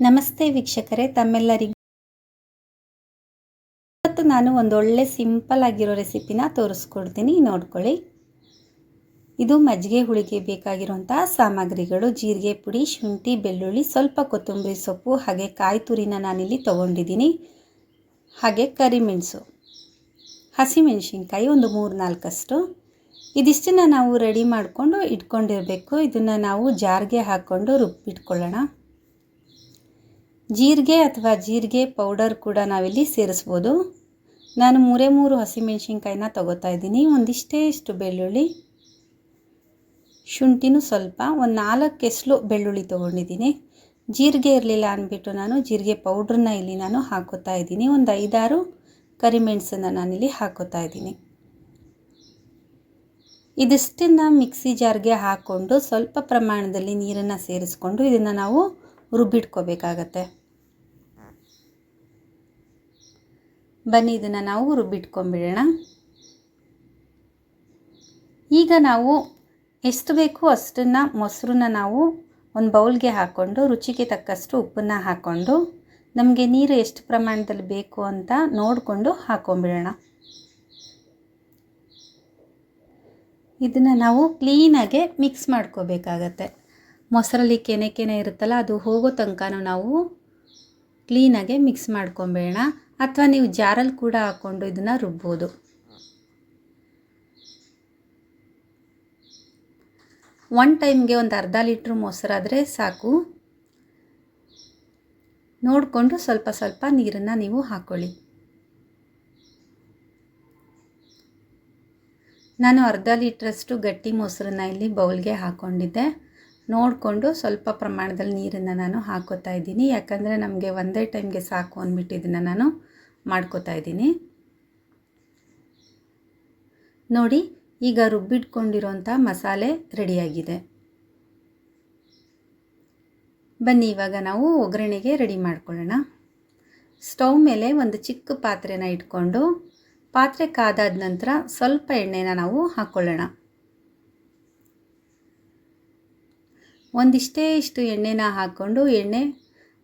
ನಮಸ್ತೆ ವೀಕ್ಷಕರೇ, ತಮ್ಮೆಲ್ಲರಿಗೂ. ಇವತ್ತು ನಾನು ಒಂದು ಒಳ್ಳೆ ಸಿಂಪಲ್ ಆಗಿರೋ ರೆಸಿಪಿನ ತೋರಿಸ್ಕೊಡ್ತೀನಿ. ನೋಡ್ಕೊಳ್ಳಿ. ಇದು ಮಜ್ಜಿಗೆ, ಹುಳಿಗೆ ಬೇಕಾಗಿರುವಂತಹ ಸಾಮಗ್ರಿಗಳು. ಜೀರಿಗೆ ಪುಡಿ, ಶುಂಠಿ, ಬೆಳ್ಳುಳ್ಳಿ, ಸ್ವಲ್ಪ ಕೊತ್ತಂಬರಿ ಸೊಪ್ಪು, ಹಾಗೆ ಕಾಯಿ ತುರಿನ ನಾನಿಲ್ಲಿ ತೊಗೊಂಡಿದ್ದೀನಿ. ಹಾಗೆ ಕರಿಮೆಣಸು, ಹಸಿಮೆಣಸಿನ್ಕಾಯಿ ಒಂದು ಮೂರು ನಾಲ್ಕಷ್ಟು ಇದಿಷ್ಟನ್ನು ನಾವು ರೆಡಿ ಮಾಡಿಕೊಂಡು ಇಟ್ಕೊಂಡಿರಬೇಕು. ಇದನ್ನು ನಾವು ಜಾರ್ಗೆ ಹಾಕ್ಕೊಂಡು ರುಬ್ಬಿಟ್ಕೊಳ್ಳೋಣ. ಜೀರಿಗೆ ಅಥವಾ ಜೀರಿಗೆ ಪೌಡರ್ ಕೂಡ ನಾವಿಲ್ಲಿ ಸೇರಿಸ್ಬೋದು. ನಾನು ಮೂರೇ ಮೂರು ಹಸಿಮೆಣ್ಸಿನ್ಕಾಯಿನ ತೊಗೋತಾ ಇದ್ದೀನಿ. ಒಂದಿಷ್ಟೇ ಇಷ್ಟು ಬೆಳ್ಳುಳ್ಳಿ, ಶುಂಠಿನೂ ಸ್ವಲ್ಪ, ಒಂದು ನಾಲ್ಕು ಎಸ್ಲು ಬೆಳ್ಳುಳ್ಳಿ ತೊಗೊಂಡಿದ್ದೀನಿ. ಜೀರಿಗೆ ಇರಲಿಲ್ಲ ಅಂದ್ಬಿಟ್ಟು ನಾನು ಜೀರಿಗೆ ಪೌಡ್ರನ್ನ ಇಲ್ಲಿ ನಾನು ಹಾಕೋತಾ ಇದ್ದೀನಿ. ಒಂದು ಐದಾರು ಕರಿಮೆಣಸನ್ನು ನಾನಿಲ್ಲಿ ಹಾಕೋತಾ ಇದ್ದೀನಿ. ಇದಿಷ್ಟನ್ನು ಮಿಕ್ಸಿ ಜಾರ್ಗೆ ಹಾಕ್ಕೊಂಡು ಸ್ವಲ್ಪ ಪ್ರಮಾಣದಲ್ಲಿ ನೀರನ್ನು ಸೇರಿಸ್ಕೊಂಡು ಇದನ್ನು ನಾವು ರುಬ್ಬಿಟ್ಕೋಬೇಕಾಗತ್ತೆ. ಬನ್ನಿ, ಇದನ್ನು ನಾವು ರುಬ್ಬಿಟ್ಕೊಂಬಿಡೋಣ. ಈಗ ನಾವು ಎಷ್ಟು ಬೇಕು ಅಷ್ಟನ್ನು ಮೊಸರನ್ನ ನಾವು ಒಂದು ಬೌಲ್ಗೆ ಹಾಕ್ಕೊಂಡು ರುಚಿಗೆ ತಕ್ಕಷ್ಟು ಉಪ್ಪನ್ನು ಹಾಕ್ಕೊಂಡು ನಮಗೆ ನೀರು ಎಷ್ಟು ಪ್ರಮಾಣದಲ್ಲಿ ಬೇಕು ಅಂತ ನೋಡಿಕೊಂಡು ಹಾಕ್ಕೊಂಬಿಡೋಣ ಇದನ್ನು ನಾವು ಕ್ಲೀನಾಗೆ ಮಿಕ್ಸ್ ಮಾಡ್ಕೋಬೇಕಾಗತ್ತೆ. ಮೊಸರಲ್ಲಿ ಕೆನೆ ಕೆನೆ ಇರುತ್ತಲ್ಲ, ಅದು ಹೋಗೋ ತನಕನೂ ನಾವು ಕ್ಲೀನಾಗೆ ಮಿಕ್ಸ್ ಮಾಡ್ಕೊಂಬೇಡ ಅಥವಾ ನೀವು ಜಾರಲ್ಲಿ ಕೂಡ ಹಾಕ್ಕೊಂಡು ಇದನ್ನು ರುಬ್ಬೋದು. ಒನ್ ಟೈಮ್ಗೆ ಒಂದು ಅರ್ಧ ಲೀಟ್ರ್ ಮೊಸರಾದರೆ ಸಾಕು. ನೋಡಿಕೊಂಡು ಸ್ವಲ್ಪ ಸ್ವಲ್ಪ ನೀರನ್ನು ನೀವು ಹಾಕ್ಕೊಳ್ಳಿ ನಾನು ಅರ್ಧ ಲೀಟ್ರಷ್ಟು ಗಟ್ಟಿ ಮೊಸರನ್ನ ಇಲ್ಲಿ ಬೌಲ್ಗೆ ಹಾಕ್ಕೊಂಡಿದ್ದೆ ನೋಡಿಕೊಂಡು ಸ್ವಲ್ಪ ಪ್ರಮಾಣದಲ್ಲಿ ನೀರನ್ನು ನಾನು ಹಾಕೋತಾ ಇದ್ದೀನಿ. ಯಾಕಂದರೆ ನಮಗೆ ಒಂದೇ ಟೈಮ್ಗೆ ಸಾಕು ಅಂದ್ಬಿಟ್ಟು ಇದನ್ನು ನಾನು ಮಾಡ್ಕೋತಾ ಇದ್ದೀನಿ. ನೋಡಿ, ಈಗ ರುಬ್ಬಿಟ್ಕೊಂಡಿರೋಂಥ ಮಸಾಲೆ ರೆಡಿಯಾಗಿದೆ. ಬನ್ನಿ, ಇವಾಗ ನಾವು ಒಗ್ಗರಣೆಗೆ ರೆಡಿ ಮಾಡ್ಕೊಳ್ಳೋಣ. ಸ್ಟವ್ ಮೇಲೆ ಒಂದು ಚಿಕ್ಕ ಪಾತ್ರೆನ ಇಟ್ಕೊಂಡು ಪಾತ್ರೆ ಕಾದಾದ ನಂತರ ಸ್ವಲ್ಪ ಎಣ್ಣೆನ ನಾವು ಹಾಕ್ಕೊಳ್ಳೋಣ ಒಂದಿಷ್ಟೇ ಇಷ್ಟು ಎಣ್ಣೆನ ಹಾಕ್ಕೊಂಡು ಎಣ್ಣೆ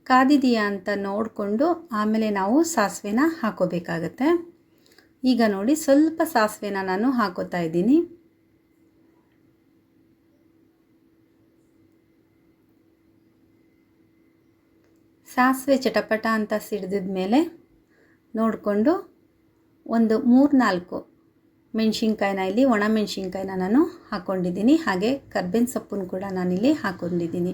ಕಾದಿದೆಯಾ ಅಂತ ನೋಡಿಕೊಂಡು ಆಮೇಲೆ ನಾವು ಸಾಸಿವೆನ ಹಾಕೋಬೇಕಾಗತ್ತೆ. ಈಗ ನೋಡಿ ಸ್ವಲ್ಪ ಸಾಸಿವೆನ ನಾನು ಹಾಕೋತಾ ಇದ್ದೀನಿ. ಸಾಸಿವೆ ಚಟಪಟ ಅಂತ ಸಿಡಿದ ಮೇಲೆ ನೋಡಿಕೊಂಡು ಒಂದು ಮೂರು ನಾಲ್ಕು ಮೆಣಸಿನ್ಕಾಯಿನ ಇಲ್ಲಿ, ಒಣ ಮೆಣಸಿನ್ಕಾಯಿನ ನಾನು ಹಾಕ್ಕೊಂಡಿದ್ದೀನಿ ಹಾಗೆ ಕರ್ಬೇವಿನ ಸೊಪ್ಪನ್ನು ಕೂಡ ನಾನಿಲ್ಲಿ ಹಾಕ್ಕೊಂಡಿದ್ದೀನಿ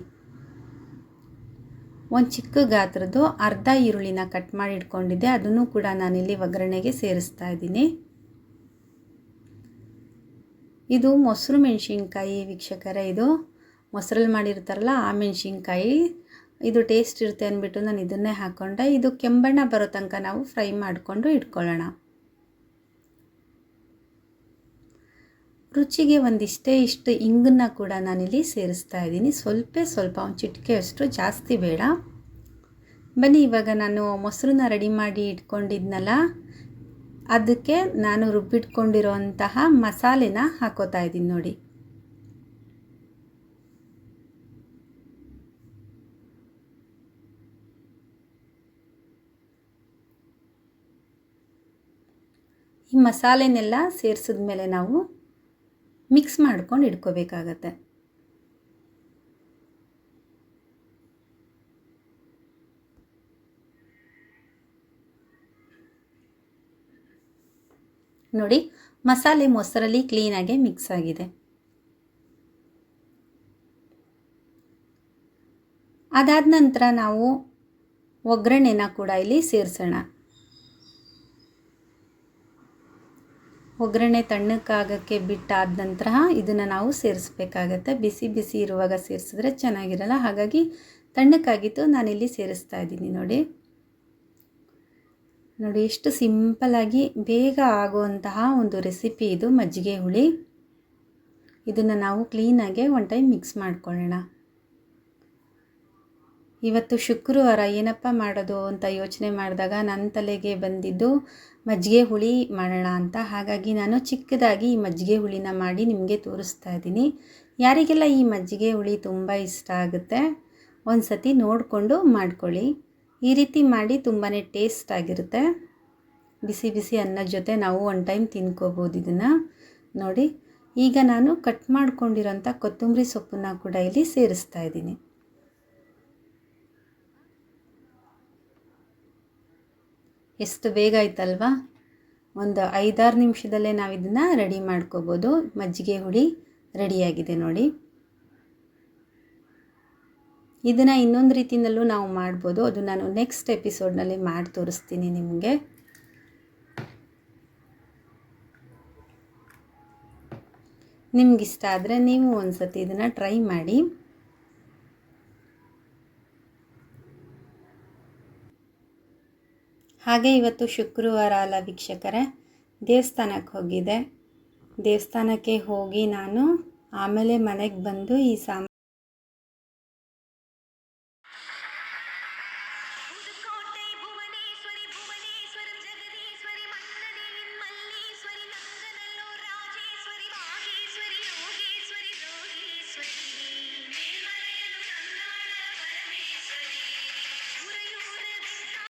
ಒಂದು ಚಿಕ್ಕ ಗಾತ್ರದ್ದು ಅರ್ಧ ಈರುಳ್ಳಿನ ಕಟ್ ಮಾಡಿ ಇಟ್ಕೊಂಡಿದ್ದೆ. ಅದನ್ನು ಕೂಡ ನಾನಿಲ್ಲಿ ಒಗ್ಗರಣೆಗೆ ಸೇರಿಸ್ತಾ ಇದ್ದೀನಿ. ಇದು ಮೊಸರು ಮೆಣಸಿನ್ಕಾಯಿ ವೀಕ್ಷಕರೇ, ಇದು ಮೊಸರಲ್ಲಿ ಮಾಡಿರ್ತಾರಲ್ಲ, ಆ ಮೆಣಸಿನ್ಕಾಯಿ. ಇದು ಟೇಸ್ಟ್ ಇರುತ್ತೆ ಅಂದ್ಬಿಟ್ಟು ನಾನು ಇದನ್ನೇ ಹಾಕ್ಕೊಂಡೆ ಇದು ಕೆಂಬಣ್ಣ ಬರೋ ತನಕ ನಾವು ಫ್ರೈ ಮಾಡಿಕೊಂಡು ಇಟ್ಕೊಳ್ಳೋಣ. ರುಚಿಗೆ ಒಂದಿಷ್ಟೇ ಇಷ್ಟು ಇಂಗನ್ನ ಕೂಡ ನಾನಿಲ್ಲಿ ಸೇರಿಸ್ತಾ ಇದ್ದೀನಿ. ಸ್ವಲ್ಪ ಸ್ವಲ್ಪ, ಒಂದು ಚಿಟಿಕೆಯಷ್ಟು ಜಾಸ್ತಿ ಬೇಡ. ಬನ್ನಿ, ಇವಾಗ ನಾನು ಮೊಸರನ್ನ ರೆಡಿ ಮಾಡಿ ಇಟ್ಕೊಂಡಿದ್ನಲ್ಲ, ಅದಕ್ಕೆ ನಾನು ರುಬ್ಬಿಟ್ಕೊಂಡಿರೋಂತಹ ಮಸಾಲೆನ ಹಾಕೋತಾ ಇದ್ದೀನಿ ನೋಡಿ. ಈ ಮಸಾಲೆನೆಲ್ಲ ಸೇರಿಸಿದ ಮೇಲೆ ನಾವು ಮಿಕ್ಸ್ ಮಾಡ್ಕೊಂಡು ಇಟ್ಕೋಬೇಕಾಗತ್ತೆ. ನೋಡಿ, ಮಸಾಲೆ ಮೊಸರಲ್ಲಿ ಕ್ಲೀನಾಗಿ ಮಿಕ್ಸ್ ಆಗಿದೆ. ಅದಾದ ನಂತರ ನಾವು ಒಗ್ಗರಣೆನ ಕೂಡ ಇಲ್ಲಿ ಸೇರಿಸೋಣ. ಒಗ್ಗರಣೆ ತಣ್ಣಕ್ಕಾಗಕ್ಕೆ ಬಿಟ್ಟಾದ ನಂತರ ಇದನ್ನು ನಾವು ಸೇರಿಸ್ಬೇಕಾಗತ್ತೆ. ಬಿಸಿ ಬಿಸಿ ಇರುವಾಗ ಸೇರಿಸಿದ್ರೆ ಚೆನ್ನಾಗಿರಲ್ಲ. ಹಾಗಾಗಿ ತಣ್ಣಕ್ಕಾಗಿತ್ತು. ನಾನಿಲ್ಲಿ ಸೇರಿಸ್ತಾ ಇದ್ದೀನಿ ನೋಡಿ. ನೋಡಿ, ಎಷ್ಟು ಸಿಂಪಲಾಗಿ ಬೇಗ ಆಗುವಂತಹ ಒಂದು ರೆಸಿಪಿ ಇದು ಮಜ್ಜಿಗೆ ಹುಳಿ. ಇದನ್ನು ನಾವು ಕ್ಲೀನಾಗೆ ಒನ್ ಟೈಮ್ ಮಿಕ್ಸ್ ಮಾಡ್ಕೊಳ್ಳೋಣ. ಇವತ್ತು ಶುಕ್ರವಾರ ಏನಪ್ಪ ಮಾಡೋದು ಅಂತ ಯೋಚನೆ ಮಾಡಿದಾಗ ನನ್ನ ತಲೆಗೆ ಬಂದಿದ್ದು, ಮಜ್ಜಿಗೆ ಹುಳಿ ಮಾಡೋಣ ಅಂತ. ಹಾಗಾಗಿ ನಾನು ಚಿಕ್ಕದಾಗಿ ಈ ಮಜ್ಜಿಗೆ ಹುಳಿನ ಮಾಡಿ ನಿಮಗೆ ತೋರಿಸ್ತಾ ಇದ್ದೀನಿ. ಯಾರಿಗೆಲ್ಲ ಈ ಮಜ್ಜಿಗೆ ಹುಳಿ ತುಂಬ ಇಷ್ಟ ಆಗುತ್ತೆ ಒಂದು ಸತಿ ನೋಡಿಕೊಂಡು ಮಾಡ್ಕೊಳ್ಳಿ. ಈ ರೀತಿ ಮಾಡಿ ತುಂಬಾ ಟೇಸ್ಟ್ ಆಗಿರುತ್ತೆ. ಬಿಸಿ ಬಿಸಿ ಅನ್ನದ ಜೊತೆ ನಾವು ಒನ್ ಟೈಮ್ ತಿನ್ಕೋಬೋದು ಇದನ್ನು. ನೋಡಿ, ಈಗ ನಾನು ಕಟ್ ಮಾಡ್ಕೊಂಡಿರೋಂಥ ಕೊತ್ತಂಬರಿ ಸೊಪ್ಪನ್ನ ಕೂಡ ಇಲ್ಲಿ ಸೇರಿಸ್ತಾ ಇದ್ದೀನಿ. ಎಷ್ಟು ಬೇಗ ಆಯ್ತಲ್ವಾ? ಒಂದು ಐದಾರು ನಿಮಿಷದಲ್ಲೇ ನಾವು ಇದನ್ನು ರೆಡಿ ಮಾಡ್ಕೋಬೋದು. ಮಜ್ಜಿಗೆ ಹುಳಿ ರೆಡಿಯಾಗಿದೆ ನೋಡಿ. ಇದನ್ನು ಇನ್ನೊಂದು ರೀತಿಯಲ್ಲೂ ನಾವು ಮಾಡ್ಬೋದು. ಅದು ನಾನು ನೆಕ್ಸ್ಟ್ ಎಪಿಸೋಡ್ನಲ್ಲಿ ಮಾಡಿ ತೋರಿಸ್ತೀನಿ ನಿಮಗೆ. ನಿಮಗಿಷ್ಟ ಆದರೆ ನೀವು ಒಂದು ಸತಿ ಇದನ್ನು ಟ್ರೈ ಮಾಡಿ. ಹಾಗೆ ಇವತ್ತು ಶುಕ್ರವಾರ ಅಲ್ಲ ವೀಕ್ಷಕರೇ, ದೇವಸ್ಥಾನಕ್ಕೆ ಹೋಗಿದ್ದೆ. ದೇವಸ್ಥಾನಕ್ಕೆ ಹೋಗಿ ನಾನು ಆಮೇಲೆ ಮನೆಗೆ ಬಂದು ಈ ಸಾಮ